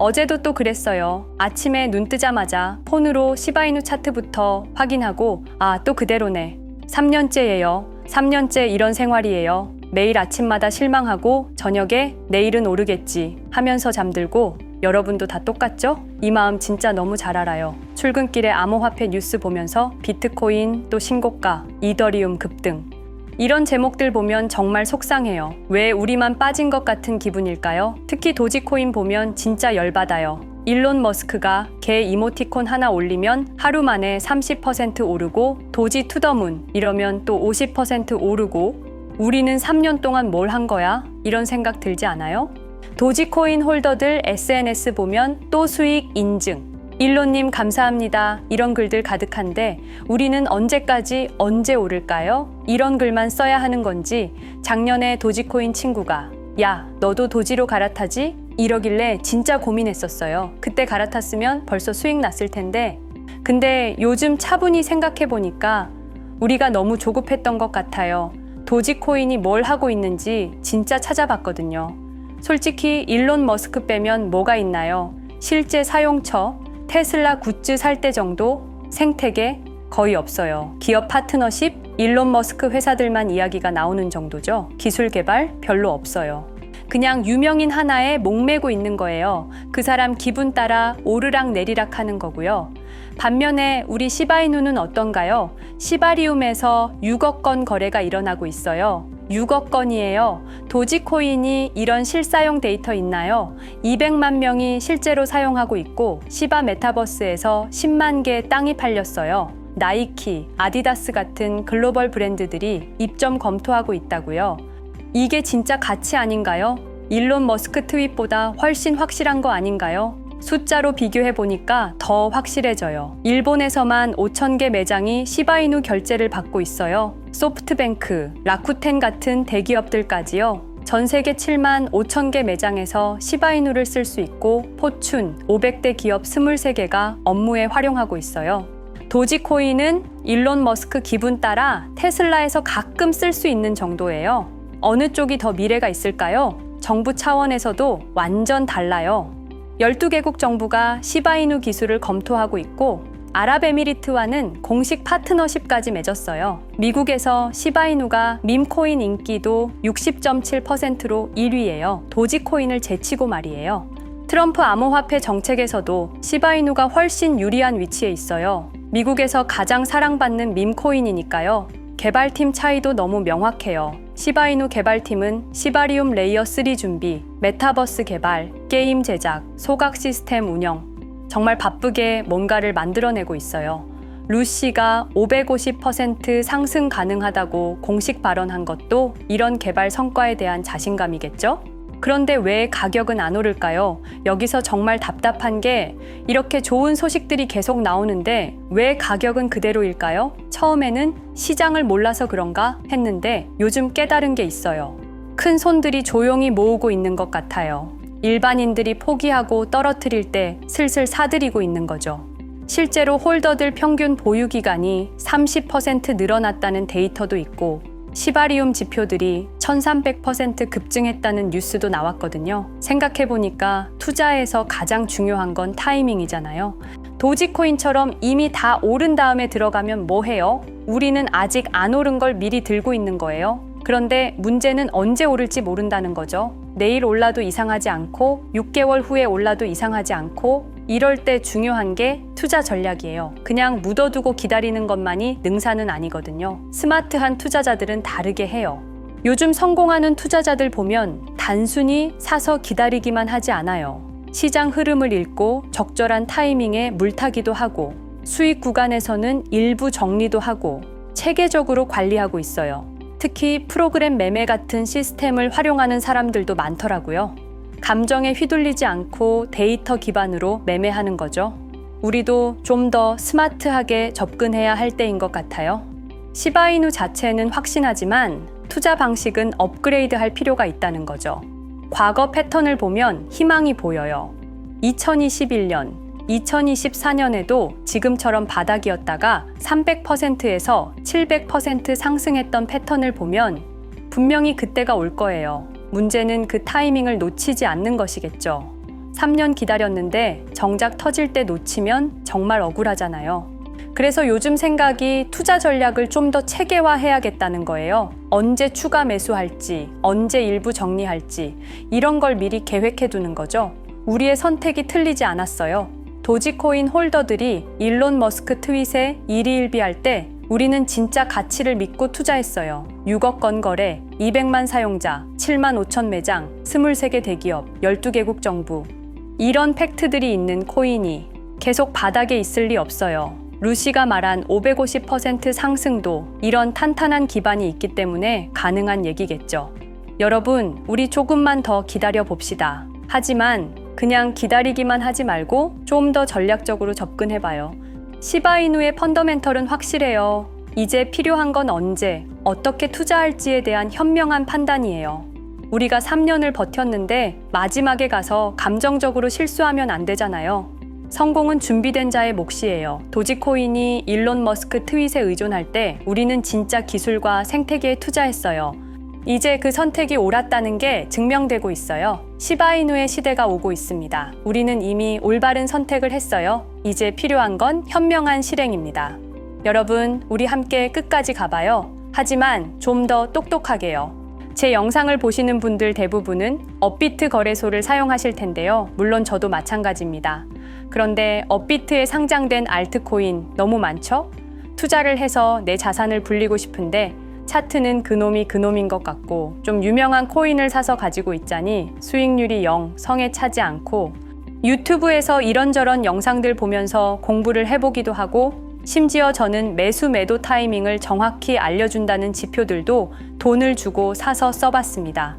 어제도 또 그랬어요. 아침에 눈 뜨자마자 폰으로 시바이누 차트부터 확인하고 아, 또 그대로네. 3년째예요. 3년째 이런 생활이에요. 매일 아침마다 실망하고 저녁에 내일은 오르겠지 하면서 잠들고 여러분도 다 똑같죠? 이 마음 진짜 너무 잘 알아요. 출근길에 암호화폐 뉴스 보면서 비트코인 또 신고가, 이더리움 급등. 이런 제목들 보면 정말 속상해요. 왜 우리만 빠진 것 같은 기분일까요? 특히 도지코인 보면 진짜 열받아요. 일론 머스크가 개 이모티콘 하나 올리면 하루 만에 30% 오르고 도지 투더문 이러면 또 50% 오르고 우리는 3년 동안 뭘 한 거야? 이런 생각 들지 않아요? 도지코인 홀더들 SNS 보면 또 수익 인증. 일론님 감사합니다. 이런 글들 가득한데 우리는 언제까지 언제 오를까요? 이런 글만 써야 하는 건지 작년에 도지코인 친구가 야, 너도 도지로 갈아타지? 이러길래 진짜 고민했었어요. 그때 갈아탔으면 벌써 수익 났을 텐데 근데 요즘 차분히 생각해 보니까 우리가 너무 조급했던 것 같아요. 도지코인이 뭘 하고 있는지 진짜 찾아봤거든요. 솔직히 일론 머스크 빼면 뭐가 있나요? 실제 사용처, 테슬라 굿즈 살 때 정도 생태계 거의 없어요. 기업 파트너십, 일론 머스크 회사들만 이야기가 나오는 정도죠. 기술 개발 별로 없어요. 그냥 유명인 하나에 목매고 있는 거예요. 그 사람 기분 따라 오르락 내리락 하는 거고요. 반면에 우리 시바이누는 어떤가요? 시바리움에서 6억 건 거래가 일어나고 있어요. 6억 건이에요. 도지코인이 이런 실사용 데이터 있나요? 200만 명이 실제로 사용하고 있고 시바 메타버스에서 10만 개 땅이 팔렸어요. 나이키, 아디다스 같은 글로벌 브랜드들이 입점 검토하고 있다고요. 이게 진짜 가치 아닌가요? 일론 머스크 트윗보다 훨씬 확실한 거 아닌가요? 숫자로 비교해 보니까 더 확실해져요. 일본에서만 5천 개 매장이 시바이누 결제를 받고 있어요. 소프트뱅크, 라쿠텐 같은 대기업들까지요. 전 세계 7만 5천 개 매장에서 시바이누를 쓸 수 있고 포춘 500대 기업 23개가 업무에 활용하고 있어요. 도지코인은 일론 머스크 기분 따라 테슬라에서 가끔 쓸 수 있는 정도예요. 어느 쪽이 더 미래가 있을까요? 정부 차원에서도 완전 달라요. 12개국 정부가 시바이누 기술을 검토하고 있고 아랍에미리트와는 공식 파트너십까지 맺었어요. 미국에서 시바이누가 밈코인 인기도 60.7%로 1위예요. 도지코인을 제치고 말이에요. 트럼프 암호화폐 정책에서도 시바이누가 훨씬 유리한 위치에 있어요. 미국에서 가장 사랑받는 밈코인이니까요. 개발팀 차이도 너무 명확해요. 시바이누 개발팀은 시바리움 레이어 3 준비, 메타버스 개발, 게임 제작, 소각 시스템 운영. 정말 바쁘게 뭔가를 만들어내고 있어요. 루시가 550% 상승 가능하다고 공식 발언한 것도 이런 개발 성과에 대한 자신감이겠죠? 그런데 왜 가격은 안 오를까요? 여기서 정말 답답한 게 이렇게 좋은 소식들이 계속 나오는데 왜 가격은 그대로일까요? 처음에는 시장을 몰라서 그런가 했는데 요즘 깨달은 게 있어요. 큰 손들이 조용히 모으고 있는 것 같아요. 일반인들이 포기하고 떨어뜨릴 때 슬슬 사들이고 있는 거죠. 실제로 홀더들 평균 보유 기간이 30% 늘어났다는 데이터도 있고 시바리움 지표들이 1300% 급증했다는 뉴스도 나왔거든요. 생각해보니까 투자에서 가장 중요한 건 타이밍이잖아요. 도지코인처럼 이미 다 오른 다음에 들어가면 뭐 해요? 우리는 아직 안 오른 걸 미리 들고 있는 거예요. 그런데 문제는 언제 오를지 모른다는 거죠. 내일 올라도 이상하지 않고 6개월 후에 올라도 이상하지 않고 이럴 때 중요한 게 투자 전략이에요. 그냥 묻어두고 기다리는 것만이 능사는 아니거든요. 스마트한 투자자들은 다르게 해요. 요즘 성공하는 투자자들 보면 단순히 사서 기다리기만 하지 않아요. 시장 흐름을 읽고 적절한 타이밍에 물타기도 하고 수익 구간에서는 일부 정리도 하고 체계적으로 관리하고 있어요. 특히 프로그램 매매 같은 시스템을 활용하는 사람들도 많더라고요. 감정에 휘둘리지 않고 데이터 기반으로 매매하는 거죠. 우리도 좀 더 스마트하게 접근해야 할 때인 것 같아요. 시바이누 자체는 확신하지만 투자 방식은 업그레이드 할 필요가 있다는 거죠. 과거 패턴을 보면 희망이 보여요. 2021년, 2024년에도 지금처럼 바닥이었다가 300%에서 700% 상승했던 패턴을 보면 분명히 그때가 올 거예요. 문제는 그 타이밍을 놓치지 않는 것이겠죠. 3년 기다렸는데 정작 터질 때 놓치면 정말 억울하잖아요. 그래서 요즘 생각이 투자 전략을 좀 더 체계화해야겠다는 거예요. 언제 추가 매수할지, 언제 일부 정리할지, 이런 걸 미리 계획해 두는 거죠. 우리의 선택이 틀리지 않았어요. 도지코인 홀더들이 일론 머스크 트윗에 일희일비할 때 우리는 진짜 가치를 믿고 투자했어요. 6억 건 거래, 200만 사용자, 7만 5천 매장, 23개 대기업, 12개국 정부. 이런 팩트들이 있는 코인이 계속 바닥에 있을 리 없어요. 루시가 말한 550% 상승도 이런 탄탄한 기반이 있기 때문에 가능한 얘기겠죠. 여러분, 우리 조금만 더 기다려 봅시다. 하지만 그냥 기다리기만 하지 말고 좀 더 전략적으로 접근해 봐요. 시바이누의 펀더멘털은 확실해요. 이제 필요한 건 언제, 어떻게 투자할지에 대한 현명한 판단이에요. 우리가 3년을 버텼는데 마지막에 가서 감정적으로 실수하면 안 되잖아요. 성공은 준비된 자의 몫이에요. 도지코인이 일론 머스크 트윗에 의존할 때 우리는 진짜 기술과 생태계에 투자했어요. 이제 그 선택이 옳았다는 게 증명되고 있어요. 시바이누의 시대가 오고 있습니다. 우리는 이미 올바른 선택을 했어요. 이제 필요한 건 현명한 실행입니다. 여러분, 우리 함께 끝까지 가봐요. 하지만 좀 더 똑똑하게요. 제 영상을 보시는 분들 대부분은 업비트 거래소를 사용하실 텐데요. 물론 저도 마찬가지입니다. 그런데 업비트에 상장된 알트코인 너무 많죠? 투자를 해서 내 자산을 불리고 싶은데 차트는 그놈이 그놈인 것 같고 좀 유명한 코인을 사서 가지고 있자니 수익률이 0, 성에 차지 않고 유튜브에서 이런저런 영상들 보면서 공부를 해보기도 하고 심지어 저는 매수 매도 타이밍을 정확히 알려준다는 지표들도 돈을 주고 사서 써봤습니다.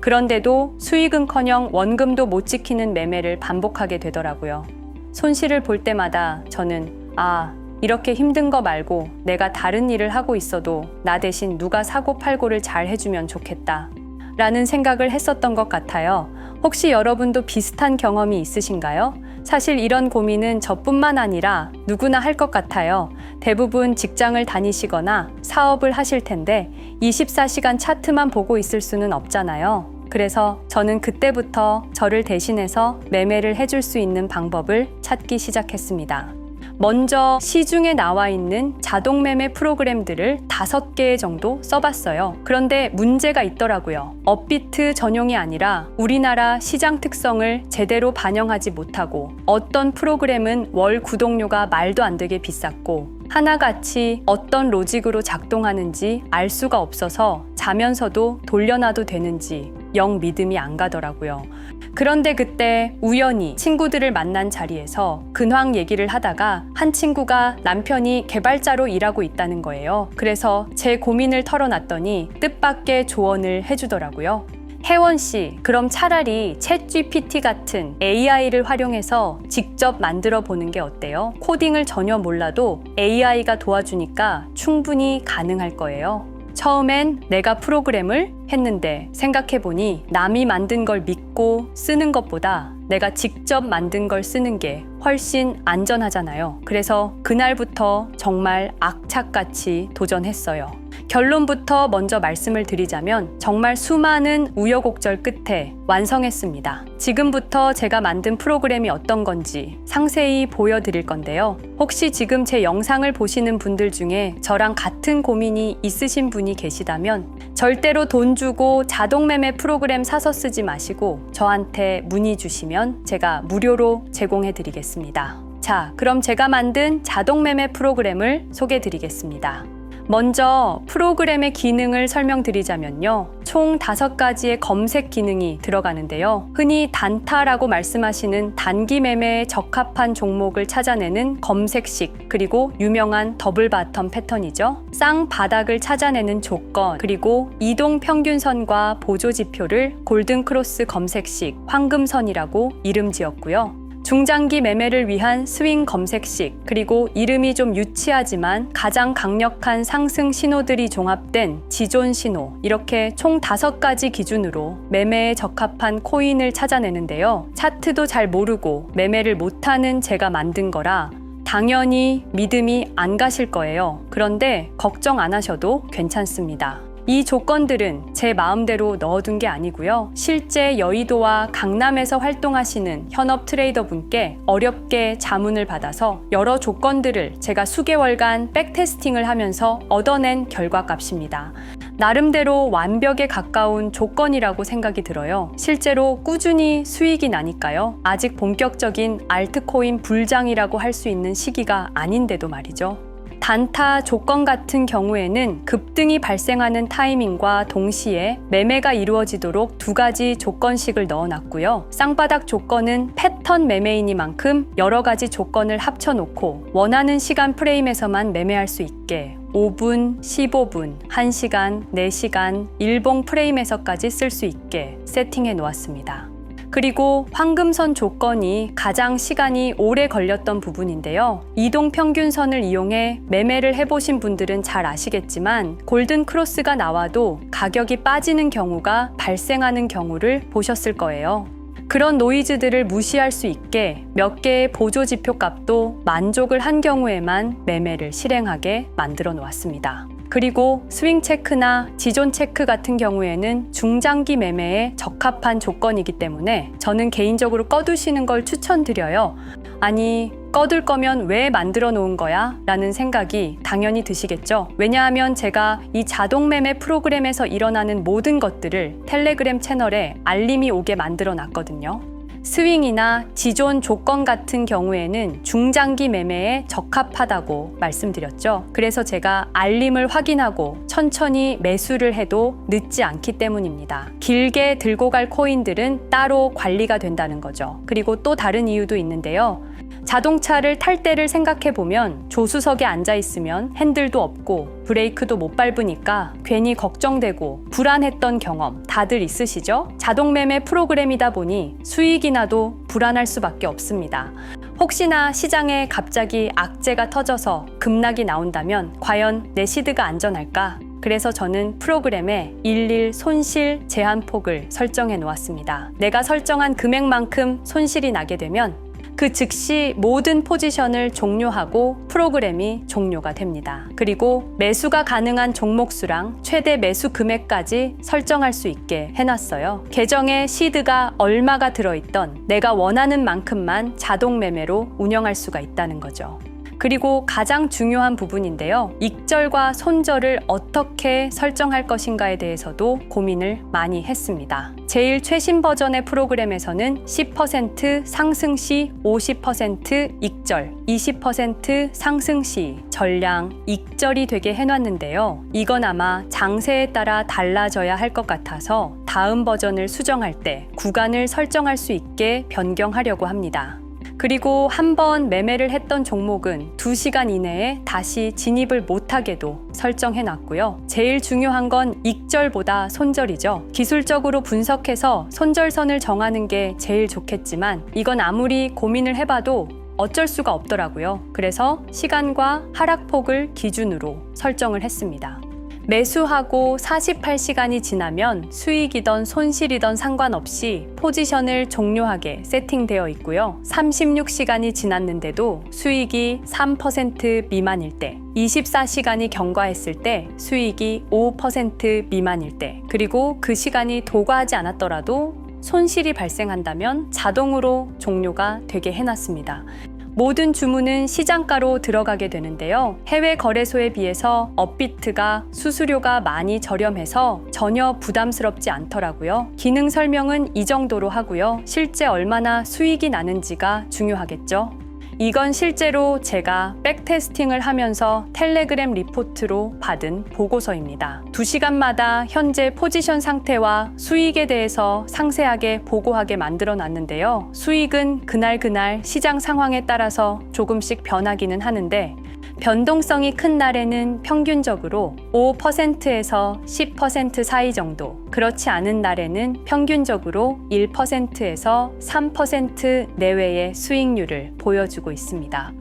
그런데도 수익은커녕 원금도 못 지키는 매매를 반복하게 되더라고요. 손실을 볼 때마다 저는 아, 이렇게 힘든 거 말고 내가 다른 일을 하고 있어도 나 대신 누가 사고 팔고를 잘 해주면 좋겠다. 라는 생각을 했었던 것 같아요. 혹시 여러분도 비슷한 경험이 있으신가요? 사실 이런 고민은 저뿐만 아니라 누구나 할 것 같아요. 대부분 직장을 다니시거나 사업을 하실 텐데 24시간 차트만 보고 있을 수는 없잖아요. 그래서 저는 그때부터 저를 대신해서 매매를 해줄 수 있는 방법을 찾기 시작했습니다. 먼저 시중에 나와 있는 자동 매매 프로그램들을 다섯 개 정도 써봤어요. 그런데 문제가 있더라고요. 업비트 전용이 아니라 우리나라 시장 특성을 제대로 반영하지 못하고 어떤 프로그램은 월 구독료가 말도 안 되게 비쌌고 하나같이 어떤 로직으로 작동하는지 알 수가 없어서 자면서도 돌려놔도 되는지 영 믿음이 안 가더라고요. 그런데 그때 우연히 친구들을 만난 자리에서 근황 얘기를 하다가 한 친구가 남편이 개발자로 일하고 있다는 거예요. 그래서 제 고민을 털어놨더니 뜻밖의 조언을 해주더라고요. 혜원 씨, 그럼 차라리 챗 GPT 같은 AI를 활용해서 직접 만들어 보는 게 어때요? 코딩을 전혀 몰라도 AI가 도와주니까 충분히 가능할 거예요. 처음엔 내가 프로그램을 했는데 생각해보니 남이 만든 걸 믿고 쓰는 것보다 내가 직접 만든 걸 쓰는 게 훨씬 안전하잖아요. 그래서 그날부터 정말 악착같이 도전했어요. 결론부터 먼저 말씀을 드리자면 정말 수많은 우여곡절 끝에 완성했습니다. 지금부터 제가 만든 프로그램이 어떤 건지 상세히 보여드릴 건데요. 혹시 지금 제 영상을 보시는 분들 중에 저랑 같은 고민이 있으신 분이 계시다면 절대로 돈 주고 자동 매매 프로그램 사서 쓰지 마시고 저한테 문의 주시면 제가 무료로 제공해 드리겠습니다. 자, 그럼 제가 만든 자동 매매 프로그램을 소개해 드리겠습니다. 먼저 프로그램의 기능을 설명드리자면요. 총 다섯 가지의 검색 기능이 들어가는데요. 흔히 단타라고 말씀하시는 단기 매매에 적합한 종목을 찾아내는 검색식, 그리고 유명한 더블 바텀 패턴이죠. 쌍 바닥을 찾아내는 조건, 그리고 이동 평균선과 보조 지표를 골든 크로스 검색식, 황금선이라고 이름 지었고요. 중장기 매매를 위한 스윙 검색식, 그리고 이름이 좀 유치하지만 가장 강력한 상승 신호들이 종합된 지존 신호, 이렇게 총 다섯 가지 기준으로 매매에 적합한 코인을 찾아내는데요. 차트도 잘 모르고 매매를 못하는 제가 만든 거라 당연히 믿음이 안 가실 거예요. 그런데 걱정 안 하셔도 괜찮습니다. 이 조건들은 제 마음대로 넣어둔 게 아니고요. 실제 여의도와 강남에서 활동하시는 현업 트레이더 분께 어렵게 자문을 받아서 여러 조건들을 제가 수개월간 백테스팅을 하면서 얻어낸 결과값입니다. 나름대로 완벽에 가까운 조건이라고 생각이 들어요. 실제로 꾸준히 수익이 나니까요. 아직 본격적인 알트코인 불장이라고 할 수 있는 시기가 아닌데도 말이죠. 단타 조건 같은 경우에는 급등이 발생하는 타이밍과 동시에 매매가 이루어지도록 두 가지 조건식을 넣어놨고요. 쌍바닥 조건은 패턴 매매이니만큼 여러 가지 조건을 합쳐놓고 원하는 시간 프레임에서만 매매할 수 있게 5분, 15분, 1시간, 4시간, 일봉 프레임에서까지 쓸 수 있게 세팅해 놓았습니다. 그리고 황금선 조건이 가장 시간이 오래 걸렸던 부분인데요. 이동 평균선을 이용해 매매를 해보신 분들은 잘 아시겠지만 골든 크로스가 나와도 가격이 빠지는 경우가 발생하는 경우를 보셨을 거예요. 그런 노이즈들을 무시할 수 있게 몇 개의 보조 지표 값도 만족을 한 경우에만 매매를 실행하게 만들어 놓았습니다. 그리고 스윙 체크나 지존 체크 같은 경우에는 중장기 매매에 적합한 조건이기 때문에 저는 개인적으로 꺼두시는 걸 추천드려요. 아니, 꺼둘 거면 왜 만들어 놓은 거야? 라는 생각이 당연히 드시겠죠. 왜냐하면 제가 이 자동 매매 프로그램에서 일어나는 모든 것들을 텔레그램 채널에 알림이 오게 만들어 놨거든요. 스윙이나 지존 조건 같은 경우에는 중장기 매매에 적합하다고 말씀드렸죠. 그래서 제가 알림을 확인하고 천천히 매수를 해도 늦지 않기 때문입니다. 길게 들고 갈 코인들은 따로 관리가 된다는 거죠. 그리고 또 다른 이유도 있는데요. 자동차를 탈 때를 생각해 보면 조수석에 앉아 있으면 핸들도 없고 브레이크도 못 밟으니까 괜히 걱정되고 불안했던 경험 다들 있으시죠? 자동 매매 프로그램이다 보니 수익이 나도 불안할 수밖에 없습니다. 혹시나 시장에 갑자기 악재가 터져서 급락이 나온다면 과연 내 시드가 안전할까? 그래서 저는 프로그램에 일일 손실 제한폭을 설정해 놓았습니다. 내가 설정한 금액만큼 손실이 나게 되면 그 즉시 모든 포지션을 종료하고 프로그램이 종료가 됩니다. 그리고 매수가 가능한 종목 수랑 최대 매수 금액까지 설정할 수 있게 해놨어요. 계정에 시드가 얼마가 들어있던 내가 원하는 만큼만 자동 매매로 운영할 수가 있다는 거죠. 그리고 가장 중요한 부분인데요. 익절과 손절을 어떻게 설정할 것인가에 대해서도 고민을 많이 했습니다. 제일 최신 버전의 프로그램에서는 10% 상승 시 50% 익절, 20% 상승 시 전량 익절이 되게 해놨는데요. 이건 아마 장세에 따라 달라져야 할 것 같아서 다음 버전을 수정할 때 구간을 설정할 수 있게 변경하려고 합니다. 그리고 한 번 매매를 했던 종목은 2시간 이내에 다시 진입을 못하게도 설정해 놨고요. 제일 중요한 건 익절보다 손절이죠. 기술적으로 분석해서 손절선을 정하는 게 제일 좋겠지만 이건 아무리 고민을 해봐도 어쩔 수가 없더라고요. 그래서 시간과 하락폭을 기준으로 설정을 했습니다. 매수하고 48시간이 지나면 수익이던 손실이던 상관없이 포지션을 종료하게 세팅되어 있고요. 36시간이 지났는데도 수익이 3% 미만일 때, 24시간이 경과했을 때 수익이 5% 미만일 때, 그리고 그 시간이 도과하지 않았더라도 손실이 발생한다면 자동으로 종료가 되게 해놨습니다. 모든 주문은 시장가로 들어가게 되는데요. 해외 거래소에 비해서 업비트가 수수료가 많이 저렴해서 전혀 부담스럽지 않더라고요. 기능 설명은 이 정도로 하고요. 실제 얼마나 수익이 나는지가 중요하겠죠. 이건 실제로 제가 백테스팅을 하면서 텔레그램 리포트로 받은 보고서입니다. 2시간마다 현재 포지션 상태와 수익에 대해서 상세하게 보고하게 만들어 놨는데요. 수익은 그날그날 시장 상황에 따라서 조금씩 변하기는 하는데 변동성이 큰 날에는 평균적으로 5%에서 10% 사이 정도, 그렇지 않은 날에는 평균적으로 1%에서 3% 내외의 수익률을 보여주고 있습니다.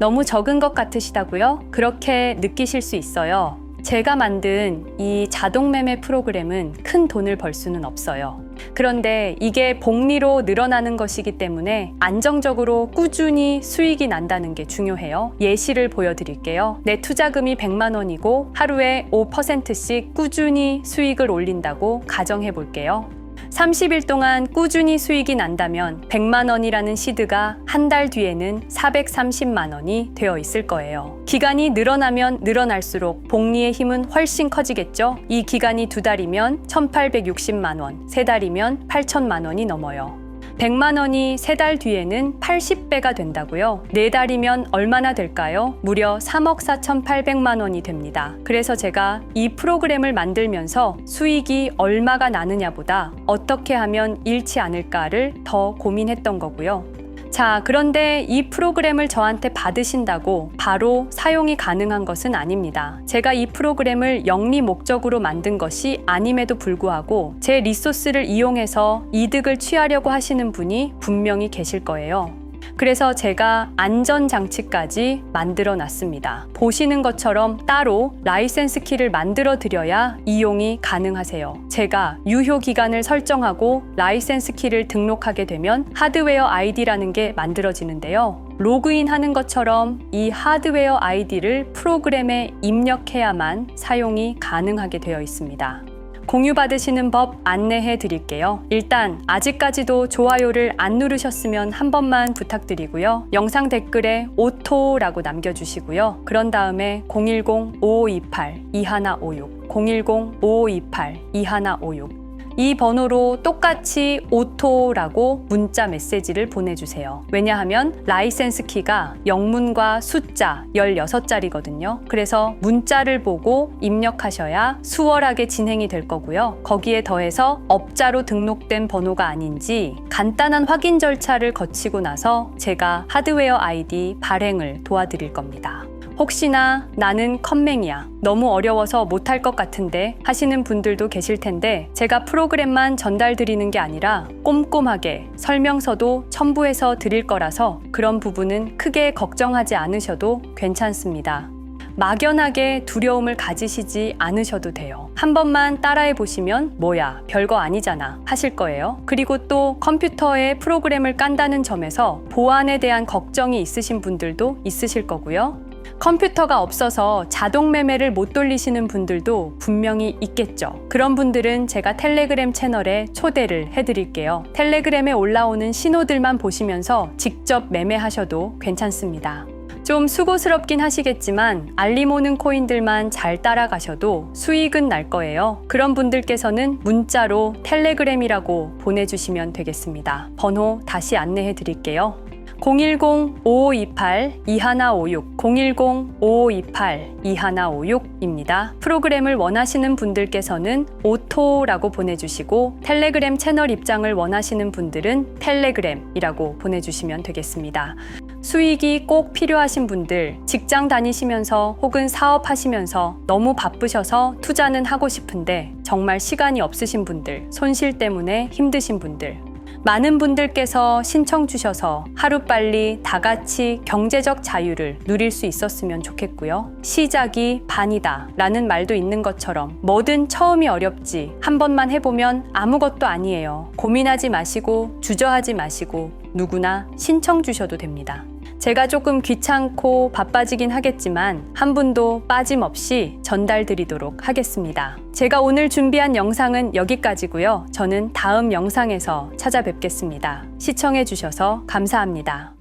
너무 적은 것 같으시다고요? 그렇게 느끼실 수 있어요. 제가 만든 이 자동 매매 프로그램은 큰 돈을 벌 수는 없어요. 그런데 이게 복리로 늘어나는 것이기 때문에 안정적으로 꾸준히 수익이 난다는 게 중요해요. 예시를 보여드릴게요. 내 투자금이 100만 원이고 하루에 5%씩 꾸준히 수익을 올린다고 가정해 볼게요. 30일 동안 꾸준히 수익이 난다면 100만 원이라는 시드가 한 달 뒤에는 430만 원이 되어 있을 거예요. 기간이 늘어나면 늘어날수록 복리의 힘은 훨씬 커지겠죠? 이 기간이 두 달이면 1860만 원, 세 달이면 8천만 원이 넘어요. 100만 원이 세 달 뒤에는 80배가 된다고요. 네 달이면 얼마나 될까요? 무려 3억 4,800만 원이 됩니다. 그래서 제가 이 프로그램을 만들면서 수익이 얼마가 나느냐보다 어떻게 하면 잃지 않을까를 더 고민했던 거고요. 자, 그런데 이 프로그램을 저한테 받으신다고 바로 사용이 가능한 것은 아닙니다. 제가 이 프로그램을 영리 목적으로 만든 것이 아님에도 불구하고 제 리소스를 이용해서 이득을 취하려고 하시는 분이 분명히 계실 거예요. 그래서 제가 안전장치까지 만들어 놨습니다. 보시는 것처럼 따로 라이센스 키를 만들어 드려야 이용이 가능하세요. 제가 유효 기간을 설정하고 라이센스 키를 등록하게 되면 하드웨어 아이디라는 게 만들어지는데요. 로그인 하는 것처럼 이 하드웨어 아이디를 프로그램에 입력해야만 사용이 가능하게 되어 있습니다. 공유받으시는 법 안내해 드릴게요. 일단 아직까지도 좋아요를 안 누르셨으면 한 번만 부탁드리고요. 영상 댓글에 오토라고 남겨주시고요. 그런 다음에 010-5528-2156 010-5528-2156 이 번호로 똑같이 오토라고 문자 메시지를 보내주세요. 왜냐하면 라이센스 키가 영문과 숫자 16자리거든요. 그래서 문자를 보고 입력하셔야 수월하게 진행이 될 거고요. 거기에 더해서 업자로 등록된 번호가 아닌지 간단한 확인 절차를 거치고 나서 제가 하드웨어 아이디 발행을 도와드릴 겁니다. 혹시나 나는 컴맹이야. 너무 어려워서 못할 것 같은데 하시는 분들도 계실 텐데 제가 프로그램만 전달 드리는 게 아니라 꼼꼼하게 설명서도 첨부해서 드릴 거라서 그런 부분은 크게 걱정하지 않으셔도 괜찮습니다. 막연하게 두려움을 가지시지 않으셔도 돼요. 한 번만 따라해 보시면 뭐야, 별거 아니잖아 하실 거예요. 그리고 또 컴퓨터에 프로그램을 깐다는 점에서 보안에 대한 걱정이 있으신 분들도 있으실 거고요. 컴퓨터가 없어서 자동 매매를 못 돌리시는 분들도 분명히 있겠죠. 그런 분들은 제가 텔레그램 채널에 초대를 해드릴게요. 텔레그램에 올라오는 신호들만 보시면서 직접 매매하셔도 괜찮습니다. 좀 수고스럽긴 하시겠지만 알림 오는 코인들만 잘 따라가셔도 수익은 날 거예요. 그런 분들께서는 문자로 텔레그램이라고 보내주시면 되겠습니다. 번호 다시 안내해 드릴게요. 010-5528-2156, 010-5528-2156입니다. 프로그램을 원하시는 분들께서는 오토라고 보내주시고 텔레그램 채널 입장을 원하시는 분들은 텔레그램이라고 보내주시면 되겠습니다. 수익이 꼭 필요하신 분들, 직장 다니시면서 혹은 사업하시면서 너무 바쁘셔서 투자는 하고 싶은데 정말 시간이 없으신 분들, 손실 때문에 힘드신 분들, 많은 분들께서 신청 주셔서 하루빨리 다 같이 경제적 자유를 누릴 수 있었으면 좋겠고요. 시작이 반이다 라는 말도 있는 것처럼 뭐든 처음이 어렵지 한 번만 해보면 아무것도 아니에요. 고민하지 마시고 주저하지 마시고 누구나 신청 주셔도 됩니다. 제가 조금 귀찮고 바빠지긴 하겠지만 한 분도 빠짐없이 전달 드리도록 하겠습니다. 제가 오늘 준비한 영상은 여기까지고요. 저는 다음 영상에서 찾아뵙겠습니다. 시청해 주셔서 감사합니다.